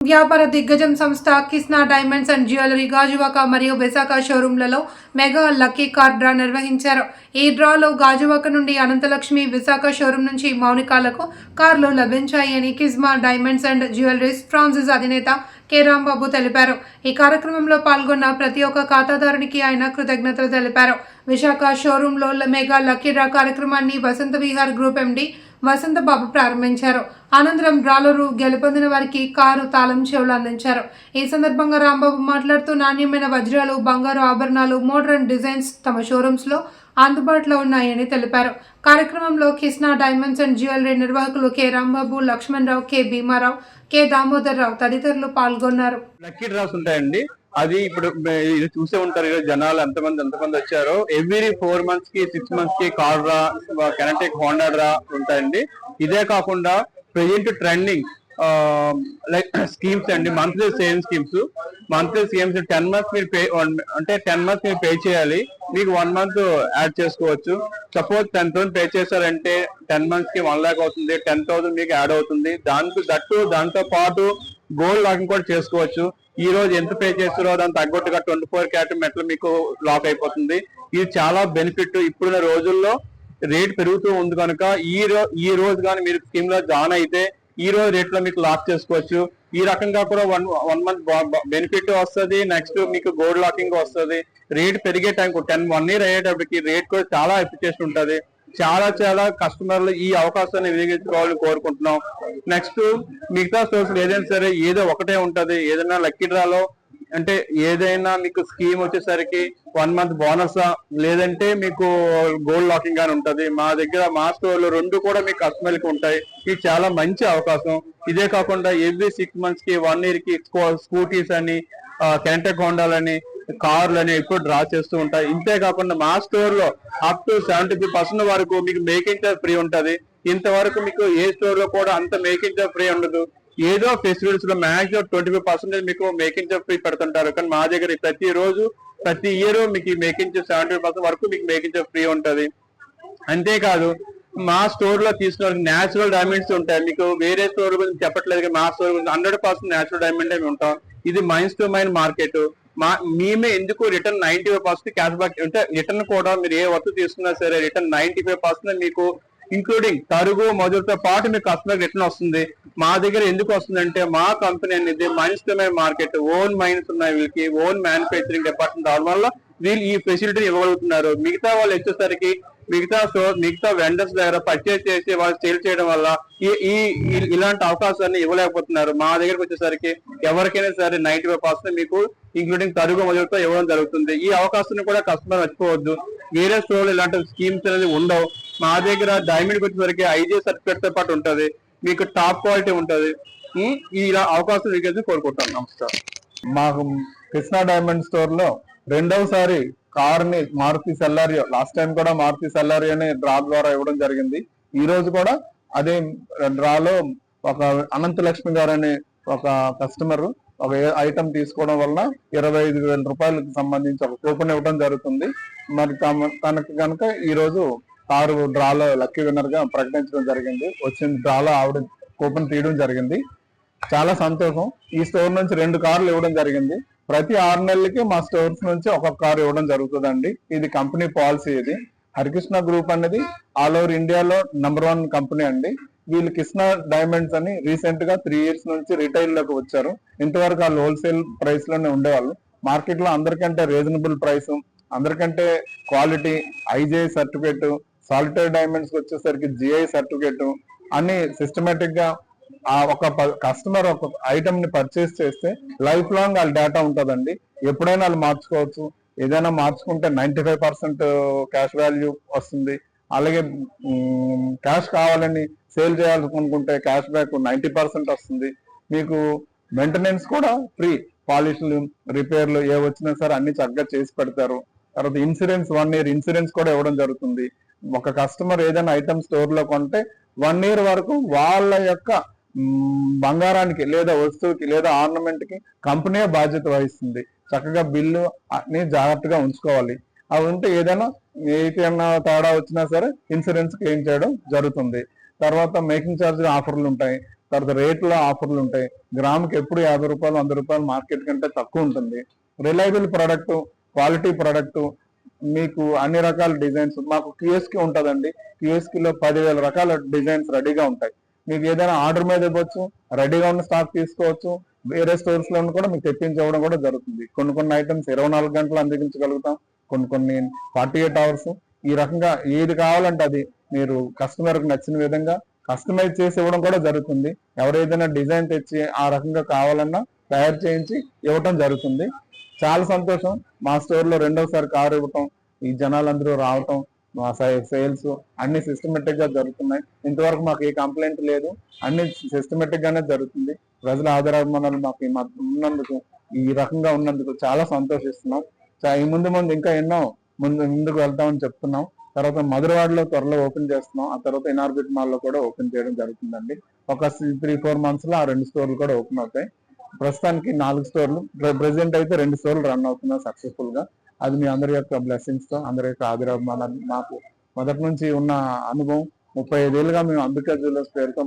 వ్యాపార దిగ్గజం సంస్థ Kisna diamonds and jewellery Gajuwaka మరియు విశాఖ షోరూంలలో మెగా లక్కీ కార్ డ్రా నిర్వహించారు. ఈ డ్రాలో గాజువాక నుండి అనంతలక్ష్మి విశాఖ షోరూం నుంచి మౌనికాలకు కార్లు లభించాయని Kisna diamonds and jewelleries franchise అధినేత కె. రాంబాబు తెలిపారు. ఈ కార్యక్రమంలో పాల్గొన్న ప్రతి ఒక్క ఖాతాదారునికి ఆయన కృతజ్ఞతలు తెలిపారు. విశాఖ షోరూంలో మెగా లక్కీ డ్రా కార్యక్రమాన్ని వసంత విహార్ గ్రూప్ ఎండి వసంతబాబు ప్రారంభించారు. అనంతరం డ్రాలరు గెలుపొందిన వారికి కారు తాళం చెవులు అందించారు. ఈ సందర్భంగా రాంబాబు మాట్లాడుతూ నాణ్యమైన వజ్రాలు బంగారు ఆభరణాలు మోడర్న్ డిజైన్స్ తమ షోరూమ్స్లో అందుబాటులో ఉన్నాయని తెలిపారు. కార్యక్రమంలో కిస్నా డైమండ్స్ అండ్ జ్యువెలరీ నిర్వాహకులు K. Rambabu Laxman Rao K. Bhimarao K. Damodar Rao తదితరులు పాల్గొన్నారు. లక్కీ డ్రాస్ ఉంటాయండి. అది ఇప్పుడు ఇది చూసే ఉంటారు ఈరోజు జనాలు ఎంతమంది ఎంతమంది వచ్చారో. ఎవ్రీ ఫోర్ మంత్స్కి సిక్స్ మంత్స్కి కార్ రా కెనటెక్ హోండా రా ఉంటాయండి. ఇదే కాకుండా ప్రజెంట్ ట్రెండింగ్ లైక్ స్కీమ్స్ అండి. Monthly saving schemes monthly schemes ten months మీరు పే అంటే టెన్ మంత్స్ మీరు పే చేయాలి. మీకు వన్ మంత్ యాడ్ చేసుకోవచ్చు. సపోజ్ టెన్ థౌసండ్ పే చేశారంటే టెన్ మంత్స్కి వన్ లాక్ అవుతుంది. టెన్ థౌసండ్ మీకు యాడ్ అవుతుంది. దానికి దట్టు దాంతో పాటు గోల్డ్ లాకింగ్ కూడా చేసుకోవచ్చు. ఈ రోజు ఎంత పే చేస్తారో దాని తగ్గట్టుగా ట్వంటీ ఫోర్ క్యారెట్ మెట్లు మీకు లాక్ అయిపోతుంది. ఇది చాలా బెనిఫిట్ ఇప్పుడున్న రోజుల్లో రేట్ పెరుగుతూ ఉంది కనుక ఈ రో ఈ రోజు కానీ మీరు స్కీమ్లో జాయిన్ అయితే ఈ రోజు రేట్లో మీకు లాక్ చేసుకోవచ్చు. ఈ రకంగా కూడా వన్ వన్ మంత్ బెనిఫిట్ వస్తుంది. నెక్స్ట్ మీకు గోల్డ్ లాకింగ్ వస్తుంది. రేట్ పెరిగే టైం టెన్ వన్ ఇయర్ అయ్యేటప్పటికి రేట్ కూడా చాలా ఎఫిషియెంట్ ఉంటుంది. చాలా చాలా కస్టమర్లు ఈ అవకాశాన్ని వినియోగించుకోవాలని కోరుకుంటున్నాం. నెక్స్ట్ మిగతా స్టోర్స్ ఏదైనా సరే ఏదో ఒకటే ఉంటది. ఏదైనా లక్కీ డ్రాలో అంటే ఏదైనా మీకు స్కీమ్ వచ్చేసరికి వన్ మంత్ బోనస్? లేదంటే మీకు గోల్డ్ లాకింగ్ అని ఉంటది. మా దగ్గర మా స్టోర్లో రెండు కూడా మీకు కస్టమర్కి ఉంటాయి. ఇది చాలా మంచి అవకాశం. ఇదే కాకుండా ఎవ్రీ సిక్స్ మంత్స్కి వన్ ఇయర్కి స్కూటీస్ అని కెంటెక్ హోండాలని కార్లు అనేవి ఎక్కువ డ్రా చేస్తూ ఉంటాయి. ఇంతే కాకుండా మా స్టోర్లో up to seventy five percent వరకు మీకు మేకింగ్ చార్జ్ ఫ్రీ ఉంటది. ఇంతవరకు మీకు ఏ స్టోర్లో కూడా అంత మేకింగ్ చార్జ్ ఫ్రీ ఉండదు. ఏదో ఫెస్టివల్స్లో మాక్సిమం ట్వంటీ ఫైవ్ పర్సెంటేజ్ మీకు మేకింగ్ చార్జ్ ఫ్రీ పెడుతుంటారు. కానీ మా దగ్గర ప్రతి రోజు ప్రతి ఇయర్ మీకు మేకింగ్ చార్జ్ సెవెంటీ పర్సెంట్ వరకు మీకు మేకింగ్ చార్జ్ ఫ్రీ ఉంటది. అంతేకాదు మా స్టోర్లో తీసుకున్న నేచురల్ డైమండ్స్ ఉంటాయి. మీకు వేరే స్టోర్ గురించి చెప్పట్లేదు కానీ మా స్టోర్ గురించి హండ్రెడ్ పర్సెంట్ నేచురల్ డైమండ్ ఉంటాం. ఇది మైన్స్ టు మైన్ మార్కెట్ మా మేమే ఎందుకు return ninety five percent cash back అంటే రిటర్న్ కూడా మీరు ఏ వస్తువు తీసుకున్నా సరే రిటర్న్ నైన్టీ ఫైవ్ పర్సెంట్ మీకు ఇంక్లూడింగ్ తరుగు మధురతో పాటు మీకు కస్టమర్ రిటర్న్ వస్తుంది. మా దగ్గర ఎందుకు వస్తుందంటే మా కంపెనీ అనేది మైన్స్ మార్కెట్ ఓన్ మైన్స్ ఉన్నాయి వీళ్ళకి ఓన్ మ్యానుఫ్యాక్చరింగ్ డిపార్ట్మెంట్ దాని వల్ల వీళ్ళు ఈ ఫెసిలిటీ ఇవ్వగలుగుతున్నారు. మిగతా వాళ్ళు వచ్చేసరికి మిగతా స్టోర్ మిగతా వెండర్స్ దగ్గర పర్చేస్ చేసి వాళ్ళు సేల్ చేయడం వల్ల ఈ ఇలాంటి అవకాశాన్ని ఇవ్వలేకపోతున్నారు. మా దగ్గరకు వచ్చేసరికి ఎవరికైనా సరే నైన్టీ ఫైవ్ పర్సెంట్ మీకు ఇంక్లూడింగ్ తరుగు మొదలుతో ఇవ్వడం జరుగుతుంది. ఈ అవకాశాన్ని కూడా కస్టమర్ మర్చిపోవద్దు. వేరే స్టోర్ ఇలాంటి స్కీమ్స్ అనేది ఉండవు. మా దగ్గర డైమండ్కి వచ్చేసరికి ఐజీ సర్టిఫికేట్తో పాటు ఉంటుంది. మీకు టాప్ క్వాలిటీ ఉంటుంది. ఈ ఇలా అవకాశం మీకు కోరుకుంటాను నమస్కారం. మాకు కృష్ణా డైమండ్ స్టోర్లో రెండవసారి కార్ని మారుతి సెల్లారియో లాస్ట్ టైం కూడా మారుతి సెల్లారియోని డ్రా ద్వారా ఇవ్వడం జరిగింది. ఈ రోజు కూడా అదే డ్రాలో ఒక అనంత లక్ష్మి గారు అనే ఒక కస్టమర్ ఒక ఐటమ్ తీసుకోవడం వలన ఇరవై ఐదు వేల రూపాయలకు సంబంధించి ఒక కూపన్ ఇవ్వడం జరుగుతుంది. మరి తమ తనకు కనుక ఈ రోజు కారు డ్రాలో లక్కీ విన్నర్గా ప్రకటించడం జరిగింది. వచ్చిన డ్రాలో ఆవిడ కూపన్ తీయడం జరిగింది. చాలా సంతోషం. ఈ స్టోర్ నుంచి రెండు కార్లు ఇవ్వడం జరిగింది. ప్రతి ఆరు నెలలకి మా స్టోర్స్ నుంచి ఒక్కొక్క కారు ఇవ్వడం జరుగుతుందండి. ఇది కంపెనీ పాలసీ ఇది. హరికృష్ణ గ్రూప్ అనేది ఆల్ ఓవర్ ఇండియాలో నెంబర్ వన్ కంపెనీ అండి. వీళ్ళు కృష్ణ డైమండ్స్ అని రీసెంట్గా త్రీ ఇయర్స్ నుంచి రిటైల్లోకి వచ్చారు. ఇంతవరకు వాళ్ళు హోల్సేల్ ప్రైస్లోనే ఉండేవాళ్ళు. మార్కెట్లో అందరికంటే రీజనబుల్ ప్రైస్ అందరికంటే quality I J certificate solitaire diamonds వచ్చేసరికి జిఐ సర్టిఫికేట్ అన్ని సిస్టమేటిక్గా ఆ ఒక కస్టమర్ ఒక ఐటమ్ని పర్చేస్ చేస్తే లైఫ్ లాంగ్ వాళ్ళ డేటా ఉంటుందండి. ఎప్పుడైనా వాళ్ళు మార్చుకోవచ్చు. ఏదైనా మార్చుకుంటే ninety five percent cash value వస్తుంది. అలాగే క్యాష్ కావాలని సేల్ చేయాలనుకుంటే క్యాష్ బ్యాక్ నైన్టీ పర్సెంట్ వస్తుంది. మీకు మెయింటెనెన్స్ కూడా ఫ్రీ పాలిష్లు రిపేర్లు ఏ వచ్చినా సరే అన్ని చక్కగా చేసి పెడతారు. తర్వాత ఇన్సూరెన్స్ వన్ ఇయర్ ఇన్సూరెన్స్ కూడా ఇవ్వడం జరుగుతుంది. ఒక కస్టమర్ ఏదైనా ఐటమ్ స్టోర్లో కొంటే వన్ ఇయర్ వరకు వాళ్ళ యొక్క బంగారానికి లేదా వస్తువుకి లేదా ఆర్నమెంట్కి కంపెనీ బాధ్యత వహిస్తుంది. చక్కగా బిల్లు అన్ని జాగ్రత్తగా ఉంచుకోవాలి. అవి ఉంటే ఏదైనా ఏదైనా తేడా వచ్చినా సరే ఇన్సూరెన్స్ క్లెయిమ్ చేయడం జరుగుతుంది. తర్వాత మేకింగ్ ఛార్జ్ ఆఫర్లు ఉంటాయి. తర్వాత రేట్లో ఆఫర్లు ఉంటాయి. గ్రాముకి ఎప్పుడు యాభై రూపాయలు వంద రూపాయలు మార్కెట్ కంటే తక్కువ ఉంటుంది. రిలయబుల్ ప్రోడక్ట్ క్వాలిటీ ప్రోడక్ట్ మీకు అన్ని రకాల డిజైన్స్ మాకు క్యూఎస్కి ఉంటుందండి. క్యూఎస్కి లో పదివేల రకాల డిజైన్స్ రెడీగా ఉంటాయి. మీకు ఏదైనా ఆర్డర్ మీద ఇవ్వచ్చు రెడీగా ఉన్న స్టాక్ తీసుకోవచ్చు వేరే స్టోర్స్లో కూడా మీకు తెప్పించవడం కూడా జరుగుతుంది. కొన్ని కొన్ని ఐటమ్స్ ఇరవై నాలుగు గంటలు అందించగలుగుతాం కొన్ని కొన్ని ఫార్టీ ఎయిట్ అవర్స్ ఈ రకంగా ఏది కావాలంటే అది మీరు కస్టమర్కి నచ్చిన విధంగా కస్టమైజ్ చేసి ఇవ్వడం కూడా జరుగుతుంది. ఎవరు డిజైన్ తెచ్చి ఆ రకంగా కావాలన్నా తయారు చేయించి ఇవ్వటం జరుగుతుంది. చాలా సంతోషం. మా స్టోర్లో రెండోసారి కారు ఇవ్వటం ఈ జనాలందరూ రావటం మా సేల్స్ అన్ని సిస్టమేటిక్గా జరుగుతున్నాయి. ఇంతవరకు మాకు ఏ కంప్లైంట్ లేదు. అన్ని సిస్టమేటిక్ గానే జరుగుతుంది. ప్రజల ఆదరాభిమానాలు మాకు ఉన్నందుకు ఈ రకంగా ఉన్నందుకు చాలా సంతోషిస్తున్నాం. ఈ ముందు ముందు ఇంకా ఎన్నో ముందు ముందుకు వెళ్తామని చెప్తున్నాం. తర్వాత మధురవాడలో త్వరలో ఓపెన్ చేస్తున్నాం. ఆ తర్వాత ఇనార్బిట్ మాల్లో కూడా ఓపెన్ చేయడం జరుగుతుందండి. ఒక త్రీ ఫోర్ మంత్స్లో ఆ రెండు స్టోర్లు కూడా ఓపెన్ అవుతాయి. ప్రస్తుతానికి నాలుగు స్టోర్లు. ప్రెసెంట్ అయితే రెండు స్టోర్లు రన్ అవుతున్నాయి సక్సెస్ఫుల్గా అది మీ అందరి యొక్క బ్లెస్సింగ్స్తో అందరి యొక్క ఆదరాభిమానాలు మాకు మొదటి నుంచి ఉన్న అనుభవం. ముప్పై ఐదేళ్ళుగా మేము అంబికా జ్యువెలర్స్ పేరుతో